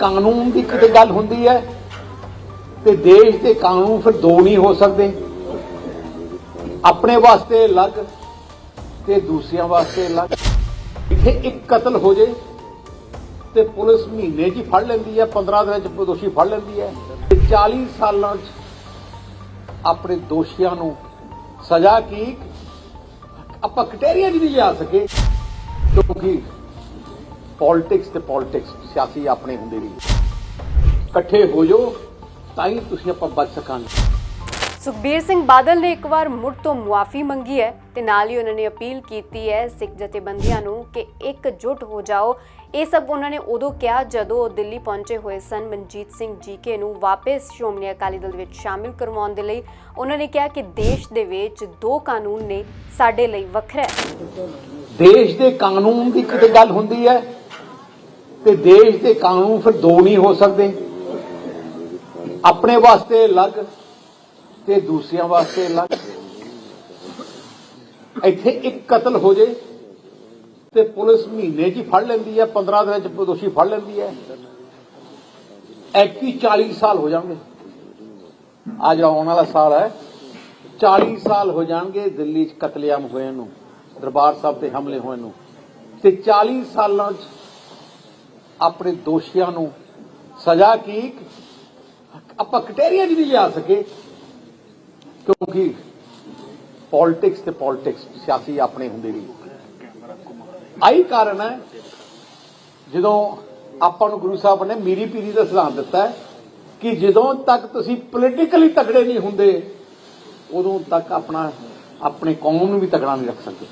ਕਾਨੂੰਨ ਦੀ ਕਿਤੇ ਗੱਲ ਹੁੰਦੀ ਹੈ ਤੇ ਦੇਸ਼ ਦੇ ਕਾਨੂੰਨ ਫਿਰ ਦੋ ਨਹੀਂ ਹੋ ਸਕਦੇ। ਆਪਣੇ ਵਾਸਤੇ ਅਲੱਗ ਤੇ ਦੂਸਰਿਆਂ ਵਾਸਤੇ ਅਲੱਗ। ਇੱਥੇ ਇੱਕ ਕਤਲ ਹੋ ਜੇ ਤੇ ਪੁਲਿਸ ਮਹੀਨੇ 'ਚ ਹੀ ਫੜ ਲੈਂਦੀ ਹੈ 15 ਦਿਨਾਂ 'ਚ ਦੋਸ਼ੀ ਫੜ ਲੈਂਦੀ ਹੈ ਤੇ 40 ਸਾਲਾਂ 'ਚ ਆਪਣੇ ਦੋਸ਼ੀਆਂ ਨੂੰ ਸਜ਼ਾ ਕੀ? ਆਪਾਂ ਕਟਹਿਰੀਆਂ 'ਚ ਨਹੀਂ ਲਿਆ ਸਕੇ ਕਿਉਂਕਿ ਪੋਲਿਟਿਕਸ ਤੇ ਪੋਲਿਟਿਕਸ ਸਿਆਸੀ ਆਪਣੇ ਹੁੰਦੇ ਵੀ। ਇਕੱਠੇ ਹੋ ਜਾਓ ਤਾਂ ਹੀ ਤੁਸੀਂ ਆਪਾਂ ਬਚ ਸਕਾਂਗੇ। ਸੁਖਬੀਰ ਸਿੰਘ ਬਾਦਲ ਨੇ ਇੱਕ ਵਾਰ ਮੁੜ ਤੋਂ ਮੁਆਫੀ ਮੰਗੀ ਹੈ ਤੇ ਨਾਲ ਹੀ ਉਹਨਾਂ ਨੇ ਅਪੀਲ ਕੀਤੀ ਹੈ ਸਿੱਖ ਜਥੇਬੰਦੀਆਂ ਨੂੰ ਕਿ ਇਕਜੁੱਟ ਹੋ ਜਾਓ। ਇਹ ਸਭ ਉਹਨਾਂ ਨੇ ਉਦੋਂ ਕਿਹਾ ਜਦੋਂ ਉਹ ਦਿੱਲੀ ਪਹੁੰਚੇ ਹੋਏ ਸਨ। ਮਨਜੀਤ ਸਿੰਘ ਜੀਕੇ ਨੂੰ ਵਾਪਸ ਸ਼੍ਰੋਮਣੀ ਅਕਾਲੀ ਦਲ ਵਿੱਚ ਸ਼ਾਮਿਲ ਕਰਵਾਉਣ ਦੇ ਲਈ ਉਹਨਾਂ ਨੇ ਕਿਹਾ ਕਿ ਦੇਸ਼ ਦੇ ਵਿੱਚ ਦੋ ਕਾਨੂੰਨ ਨੇ ਸਾਡੇ ਲਈ ਵੱਖਰਾ ਹੈ। ਦੇਸ਼ ਦੇ ਕਾਨੂੰਨ ਦੀ ਕਿਤੇ ਗੱਲ ਹੁੰਦੀ ਹੈ ਤੇ ਦੇਸ਼ ਦੇ ਕਾਨੂੰਨ ਫਿਰ ਦੋ ਨਹੀਂ ਹੋ ਸਕਦੇ। ਆਪਣੇ ਵਾਸਤੇ ਅਲੱਗ ਤੇ ਦੂਸਰਿਆਂ ਵਾਸਤੇ ਅਲੱਗ। ਇੱਥੇ ਇੱਕ ਕਤਲ ਹੋ ਜੇ ਤੇ ਪੁਲਿਸ ਮਹੀਨੇ 'ਚ ਹੀ ਫੜ ਲੈਂਦੀ ਹੈ 15 ਦਿਨਾਂ 'ਚ ਦੋਸ਼ੀ ਫੜ ਲੈਂਦੀ ਹੈ। ਐਕੀ 40 ਸਾਲ ਹੋ ਜਾਣਗੇ। ਆ ਜਿਹੜਾ ਆਉਣ ਵਾਲਾ ਸਾਲ ਹੈ। 40 ਸਾਲ ਹੋ ਜਾਣਗੇ ਦਿੱਲੀ 'ਚ ਕਤਲੇਆਮ ਹੋਏ ਨੂੰ, ਦਰਬਾਰ ਸਾਹਿਬ ਤੇ ਹਮਲੇ ਹੋਏ ਨੂੰ। ਤੇ 40 ਸਾਲਾਂ 'ਚ ਆਪਣੇ ਦੋਸ਼ੀਆਂ ਨੂੰ ਸਜ਼ਾ ਕੀ ਆਪਾਂ ਕਟੇਰੀਆ 'ਚ ਨਹੀਂ ਲਿਆ ਸਕੇ। ਕਿਉਂਕਿ ਪੋਲਿਟਿਕਸ ਤੇ ਪੋਲਿਟਿਕਸ ਸਿਆਸੀ ਆਪਣੇ ਹੁੰਦੇ ਵੀ। ਆਹੀ ਕਾਰਨ ਹੈ, ਜਦੋਂ ਆਪਾਂ ਨੂੰ ਗੁਰੂ ਸਾਹਿਬ ਨੇ ਮੀਰੀ ਪੀਰੀ ਦਾ ਸਿਧਾਂਤ ਦਿੱਤਾ ਹੈ ਕਿ ਜਦੋਂ ਤੱਕ ਤੁਸੀਂ ਪੋਲੀਟੀਕਲੀ ਤਕੜੇ ਨਹੀਂ ਹੁੰਦੇ, ਉਦੋਂ ਤੱਕ ਆਪਣਾ, ਆਪਣੇ ਕੌਮ ਨੂੰ ਵੀ ਤਕੜਾ ਨਹੀਂ ਰੱਖ ਸਕਦੇ।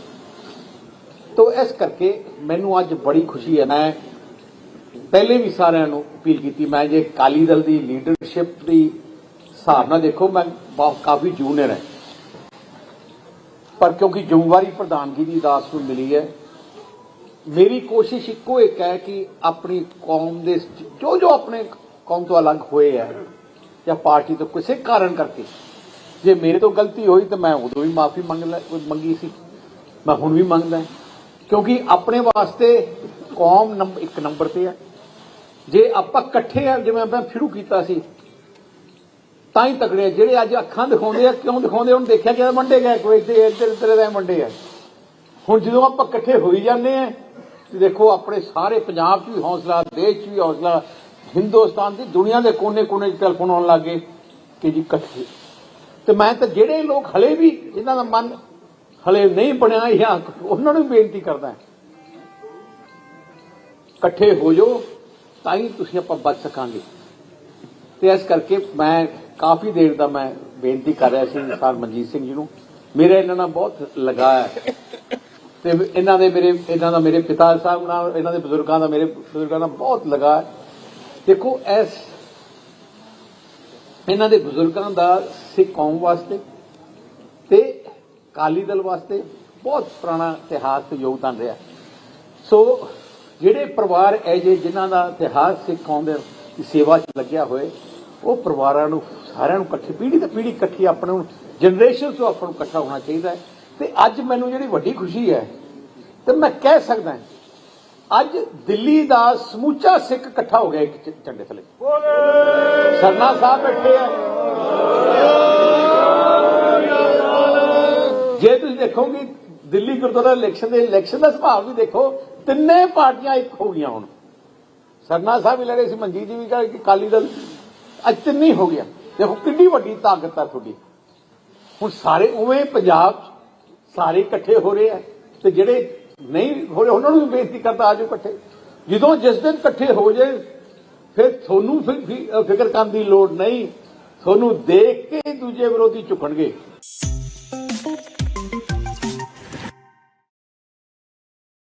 ਤੋ ਇਸ ਕਰਕੇ ਮੈਨੂੰ ਅੱਜ ਬੜੀ ਖੁਸ਼ੀ ਹੈ, ਮੈਂ ਪਹਿਲੇ ਵੀ ਸਾਰਿਆਂ ਨੂੰ ਅਪੀਲ ਕੀਤੀ, ਮੈਂ ਜੇ ਕਾਲੀ ਦਲ ਦੀ ਲੀਡਰਸ਼ਿਪ ਦੀ ਹਿਸਾਬ ਨਾਲ ਦੇਖੋ, ਮੈਂ ਬਹੁਤ, ਕਾਫੀ ਜੂਨੀਅਰ ਹੈ। ਪਰ ਕਿਉਂਕਿ ਜ਼ਿੰਮੇਵਾਰੀ ਪ੍ਰਧਾਨਗੀ ਦੀ ਦਾਸ ਨੂੰ ਮਿਲੀ ਹੈ, ਮੇਰੀ ਕੋਸ਼ਿਸ਼ ਇੱਕੋ ਇੱਕ ਹੈ ਕਿ ਆਪਣੀ ਕੌਮ ਦੇ ਜੋ ਜੋ ਆਪਣੇ ਕੌਮ ਤੋਂ ਅਲੱਗ ਹੋਏ ਹੈ ਜਾਂ ਪਾਰਟੀ ਤੋਂ ਕਿਸੇ ਕਾਰਨ ਕਰਕੇ, ਜੇ ਮੇਰੇ ਤੋਂ ਗਲਤੀ ਹੋਈ ਤਾਂ ਮੈਂ ਉਦੋਂ ਵੀ ਮਾਫੀ ਮੰਗ ਲੈ, ਮੰਗੀ ਸੀ, ਮੈਂ ਹੁਣ ਵੀ ਮੰਗਦਾ। ਕਿਉਂਕਿ ਆਪਣੇ ਵਾਸਤੇ ਕੌਮ ਇੱਕ ਨੰਬਰ ਤੇ ਹੈ। ਜੇ ਆਪਾਂ ਇਕੱਠੇ ਆ, ਜਿਵੇਂ ਆਪਾਂ ਸ਼ੁਰੂ ਕੀਤਾ ਸੀ, ਤਾਂ ਹੀ ਤਕੜੇ ਜਿਹੜੇ ਅੱਜ ਅੱਖਾਂ ਦਿਖਾਉਂਦੇ ਆ, ਕਿਉਂ ਦਿਖਾਉਂਦੇ ਹੁਣ ਦੇਖਿਆ ਕਿ ਮੰਡੇ ਗਏ, ਕੋਈ ਇੱਥੇ ਇੱਧਰ ਇੱਧਰ ਦੇ ਮੰਡੇ ਆ। ਹੁਣ ਜਦੋਂ ਆਪਾਂ ਇਕੱਠੇ ਹੋਈ ਜਾਂਦੇ ਆ, ਤੇ ਦੇਖੋ ਆਪਣੇ ਸਾਰੇ ਪੰਜਾਬ 'ਚ ਵੀ ਹੌਸਲਾ, ਦੇਸ਼ 'ਚ ਵੀ ਹੌਸਲਾ, ਹਿੰਦੁਸਤਾਨ ਦੀ ਦੁਨੀਆ ਦੇ ਕੋਨੇ-ਕੋਨੇ 'ਚ ਟੈਲੀਫੋਨ ਆਉਣ ਲੱਗੇ ਕਿ ਜੀ ਇਕੱਠੇ। ਤੇ ਮੈਂ ਤਾਂ ਜਿਹੜੇ ਲੋਕ ਹਲੇ ਵੀ ਇਹਨਾਂ ਦਾ ਮਨ ਹਲੇ ਨਹੀਂ ਬਣਿਆ ਜਾਂ ਉਹਨਾਂ ਨੂੰ ਬੇਨਤੀ ਕਰਦਾ ਇਕੱਠੇ ਹੋ ਜਾਓ। ਤਾਂ ਹੀ ਤੁਸੀਂ ਆਪਾਂ ਬਚ ਸਕਾਂਗੇ। ਤੇ ਇਸ ਕਰਕੇ ਮੈਂ ਕਾਫੀ ਦੇਰ ਦਾ ਮੈਂ ਬੇਨਤੀ ਕਰ ਰਿਹਾ ਸੀ ਸਰ ਮਨਜੀਤ ਸਿੰਘ ਜੀ ਨੂੰ। ਮੇਰਾ ਇਹਨਾਂ ਨਾਲ ਬਹੁਤ ਲਗਾਅ ਤੇ ਇਹਨਾਂ ਦੇ ਮੇਰੇ, ਇਹਨਾਂ ਦਾ ਮੇਰੇ ਪਿਤਾ ਸਾਹਿਬ ਨਾਲ, ਇਹਨਾਂ ਦੇ ਬਜ਼ੁਰਗਾਂ ਦਾ ਮੇਰੇ ਬਜ਼ੁਰਗਾਂ ਨਾਲ ਬਹੁਤ ਲਗਾਅ ਦੇਖੋ, ਇਸ ਇਹਨਾਂ ਦੇ ਬਜ਼ੁਰਗਾਂ ਦਾ ਸਿੱਖ ਕੌਮ ਵਾਸਤੇ ਤੇ ਕਾਲੀ ਦਲ ਵਾਸਤੇ ਬਹੁਤ ਪੁਰਾਣਾ ਇਤਿਹਾਸ ਤੇ ਯੋਗਦਾਨ ਰਿਹਾ। ਸੋ ਜਿਹੜੇ ਪਰਿਵਾਰ ਐ ਜੇ ਜਿਨ੍ਹਾਂ ਦਾ ਇਤਿਹਾਸ ਸਿੱਖ ਕੌਮ ਦੇ ਸੇਵਾ 'ਚ ਲੱਗਿਆ ਹੋਏ, ਉਹ ਪਰਿਵਾਰਾਂ ਨੂੰ ਸਾਰਿਆਂ ਨੂੰ ਇਕੱਠੀ, ਪੀੜ੍ਹੀ ਤੇ ਪੀੜ੍ਹੀ ਇਕੱਠੀ ਆਪਣੇ ਨੂੰ ਜਨਰੇਸ਼ਨ ਤੋਂ ਆਪਾਂ ਨੂੰ ਇਕੱਠਾ ਹੋਣਾ ਚਾਹੀਦਾ ਹੈ। ਤੇ ਅੱਜ ਮੈਨੂੰ ਜਿਹੜੀ ਵੱਡੀ ਖੁਸ਼ੀ ਹੈ, ਤੇ ਮੈਂ ਕਹਿ ਸਕਦਾ ਅੱਜ ਦਿੱਲੀ ਦਾ ਸਮੂਚਾ ਸਿੱਖ ਇਕੱਠਾ ਹੋ ਗਿਆ ਇੱਕ ਝੰਡੇ ਥੱਲੇ। ਸਰਨਾ ਸਾਹਿਬ ਬੈਠੇ ਆ। ਜੇ ਤੁਸੀਂ ਦੇਖੋਗੇ, ਦਿੱਲੀ ਗੁਰਦੁਆਰਾ ਇਲੈਕਸ਼ਨ ਦੇ ਇਲੈਕਸ਼ਨ ਦਾ ਸੁਭਾਅ ਵੀ ਦੇਖੋ ਤਿੰਨੇ ਪਾਰਟੀਆਂ ਇੱਕ ਹੋ ਗਈਆਂ ਹੁਣ। ਸਰਨਾ ਸਾਹਿਬ ਵੀ ਲੜੇ ਸੀ, ਮਨਜੀਤ ਜੀ ਵੀ ਕਹੇ ਕਿ ਕਾਲੀ ਦਲ। ਅੱਜ ਤਿੰਨੇ ਹੋ ਗਿਆ ਦੇਖੋ, ਕਿੰਨੀ ਵੱਡੀ ਤਾਕਤ ਆ ਤੁਹਾਡੀ। ਹੁਣ ਸਾਰੇ ਉਵੇਂ ਪੰਜਾਬ 'ਚ ਸਾਰੇ ਇਕੱਠੇ ਹੋ ਰਹੇ ਆ ਤੇ ਜਿਹੜੇ ਨਹੀਂ ਹੋ ਰਹੇ, ਉਹਨਾਂ ਨੂੰ ਵੀ ਬੇਨਤੀ ਕਰਦਾ ਆਜੋ ਇਕੱਠੇ। ਜਦੋਂ ਜਿਸ ਦਿਨ ਇਕੱਠੇ ਹੋ ਜੇ, ਫਿਰ ਤੁਹਾਨੂੰ ਫਿਕਰ ਕਰਨ ਦੀ ਲੋੜ ਨਹੀਂ। ਤੁਹਾਨੂੰ ਦੇਖ ਕੇ ਦੂਜੇ ਵਿਰੋਧੀ ਝੁਕਣਗੇ।